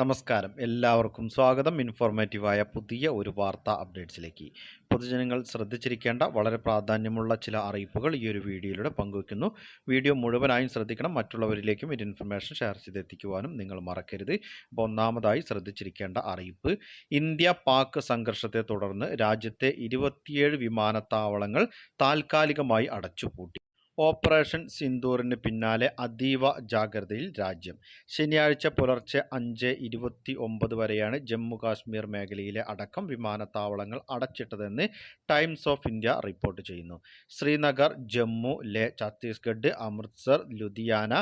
നമസ്കാരം. എല്ലാവർക്കും സ്വാഗതം. ഇൻഫോർമേറ്റീവായ പുതിയ ഒരു വാർത്താ അപ്ഡേറ്റ്സിലേക്ക്. പൊതുജനങ്ങൾ ശ്രദ്ധിച്ചിരിക്കേണ്ട വളരെ പ്രാധാന്യമുള്ള ചില അറിയിപ്പുകൾ ഈ ഒരു വീഡിയോയിലൂടെ പങ്കുവയ്ക്കുന്നു. വീഡിയോ മുഴുവനായും ശ്രദ്ധിക്കണം. മറ്റുള്ളവരിലേക്കും ഇത് ഇൻഫർമേഷൻ ഷെയർ ചെയ്തെത്തിക്കുവാനും നിങ്ങൾ മറക്കരുത്. അപ്പോൾ ഒന്നാമതായി ശ്രദ്ധിച്ചിരിക്കേണ്ട അറിയിപ്പ്. ഇന്ത്യ പാക് സംഘർഷത്തെ തുടർന്ന് രാജ്യത്തെ ഇരുപത്തിയേഴ് വിമാനത്താവളങ്ങൾ താൽക്കാലികമായി അടച്ചുപൂട്ടി. ഓപ്പറേഷൻ സിന്ദൂറിന് പിന്നാലെ അതീവ ജാഗ്രതയിൽ രാജ്യം. ശനിയാഴ്ച പുലർച്ചെ അഞ്ച് ഇരുപത്തി ഒമ്പത് വരെയാണ് ജമ്മു കാശ്മീർ മേഖലയിലെ അടക്കം വിമാനത്താവളങ്ങൾ അടച്ചിട്ടതെന്ന് ടൈംസ് ഓഫ് ഇന്ത്യ റിപ്പോർട്ട് ചെയ്യുന്നു. ശ്രീനഗർ ജമ്മു ലേ ഛത്തീസ്ഗഡ് അമൃത്സർ ലുധിയാന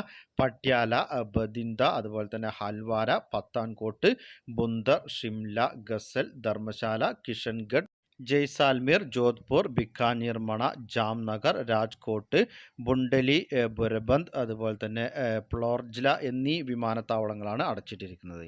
പട്യാല ബദിന്ദ അതുപോലെ തന്നെ ഹൽവാര പത്താൻകോട്ട് ബുന്ദർ ഷിംല ഗസൽ ധർമ്മശാല കിഷൻഗഡ് ജയ്സാൽമീർ ജോധ്പൂർ ബിക്കാനീർ മണ ജാംനഗർ രാജ്കോട്ട് ബുണ്ടലി ബുരബന്ത് അതുപോലെ തന്നെ പ്ലോർജില എന്നീ വിമാനത്താവളങ്ങളാണ് അടച്ചിട്ടിരിക്കുന്നത്.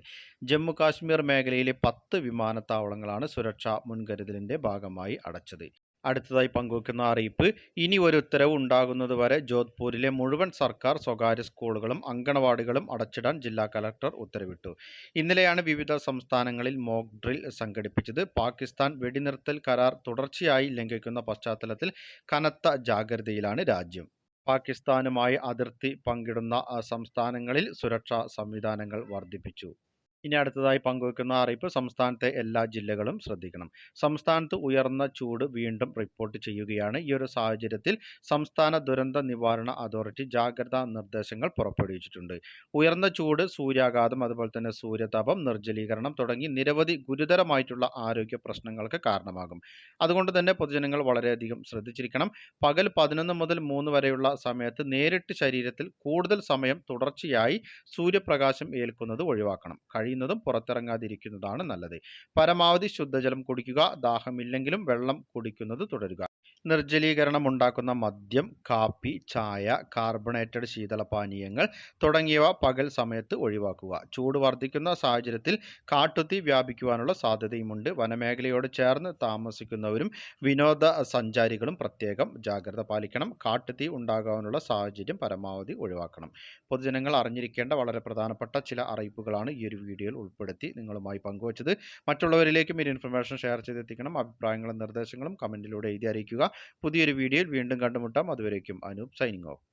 ജമ്മു കാശ്മീർ മേഖലയിലെ പത്ത് വിമാനത്താവളങ്ങളാണ് സുരക്ഷാ മുൻകരുതലിന്റെ ഭാഗമായി അടച്ചത്. അടുത്തതായി പങ്കുവെക്കുന്ന അറിയിപ്പ് ഇനി ഒരു ഉത്തരവ് ഉണ്ടാകുന്നത് വരെ ജോധ്പൂരിലെ മുഴുവൻ സർക്കാർ സ്വകാര്യ സ്കൂളുകളും അങ്കണവാടികളും അടച്ചിടാൻ ജില്ലാ കലക്ടർ ഉത്തരവിട്ടു. ഇന്നലെയാണ് വിവിധ സംസ്ഥാനങ്ങളിൽ മോക്ക് ഡ്രിൽ സംഘടിപ്പിച്ചത്. പാകിസ്ഥാൻ വെടിനിർത്തൽ കരാർ തുടർച്ചയായി ലംഘിക്കുന്ന പശ്ചാത്തലത്തിൽ കനത്ത ജാഗ്രതയിലാണ് രാജ്യം. പാകിസ്ഥാനുമായി അതിർത്തി പങ്കിടുന്ന സംസ്ഥാനങ്ങളിൽ സുരക്ഷാ സംവിധാനങ്ങൾ വർദ്ധിപ്പിച്ചു. ഇനി അടുത്തതായി പങ്കുവെക്കുന്ന അറിയിപ്പ് സംസ്ഥാനത്തെ എല്ലാ ജില്ലകളും ശ്രദ്ധിക്കണം. സംസ്ഥാനത്ത് ഉയർന്ന ചൂട് വീണ്ടും റിപ്പോർട്ട് ചെയ്യുകയാണ്. ഈ ഒരു സാഹചര്യത്തിൽ സംസ്ഥാന ദുരന്ത നിവാരണ അതോറിറ്റി ജാഗ്രതാ നിർദ്ദേശങ്ങൾ പുറപ്പെടുവിച്ചിട്ടുണ്ട്. ഉയർന്ന ചൂട് സൂര്യാഘാതം അതുപോലെ തന്നെ സൂര്യതാപം നിർജലീകരണം തുടങ്ങി നിരവധി ഗുരുതരമായിട്ടുള്ള ആരോഗ്യ പ്രശ്നങ്ങൾക്ക് കാരണമാകും. അതുകൊണ്ട് തന്നെ പൊതുജനങ്ങൾ വളരെയധികം ശ്രദ്ധിച്ചിരിക്കണം. പകൽ പതിനൊന്ന് മുതൽ മൂന്ന് വരെയുള്ള സമയത്ത് നേരിട്ട് ശരീരത്തിൽ കൂടുതൽ സമയം തുടർച്ചയായി സൂര്യപ്രകാശം ഏൽക്കുന്നത് ഒഴിവാക്കണം. കഴിയുന്നതും പുറത്തിറങ്ങാതിരിക്കുന്നതാണ് നല്ലത്. പരമാവധി ശുദ്ധജലം കുടിക്കുക ദാഹമില്ലെങ്കിലും വെള്ളം കുടിക്കുന്നത് തുടരുക. നിർജലീകരണം ഉണ്ടാക്കുന്ന മദ്യം കാപ്പി ചായ കാർബണേറ്റഡ് ശീതളപാനീയങ്ങൾ തുടങ്ങിയവ പകൽ സമയത്ത് ഒഴിവാക്കുക. ചൂട് വർദ്ധിക്കുന്ന സാഹചര്യത്തിൽ കാട്ടുത്തി വ്യാപിക്കുവാനുള്ള സാധ്യതയുമുണ്ട്. വനമേഖലയോട് ചേർന്ന് താമസിക്കുന്നവരും വിനോദ സഞ്ചാരികളും പ്രത്യേകം ജാഗ്രത പാലിക്കണം. കാട്ടുത്തി ഉണ്ടാകാനുള്ള സാഹചര്യം പരമാവധി ഒഴിവാക്കണം. പൊതുജനങ്ങൾ അറിഞ്ഞിരിക്കേണ്ട വളരെ പ്രധാനപ്പെട്ട ചില അറിയിപ്പുകളാണ് ഈ ഒരു വീഡിയോയിൽ ഉൾപ്പെടുത്തി നിങ്ങളുമായി പങ്കുവച്ചത്. മറ്റുള്ളവരിലേക്കും ഈ ഇൻഫർമേഷൻ ഷെയർ ചെയ്തെത്തിക്കണം. അഭിപ്രായങ്ങളും നിർദ്ദേശങ്ങളും കമന്റിലൂടെ എഴുതി അറിയിക്കുക. പുതിയൊരു വീഡിയോയിൽ വീണ്ടും കണ്ടുമുട്ടാം. അതുവരേക്കും അനൂപ് സൈനിങ് ഓഫ്.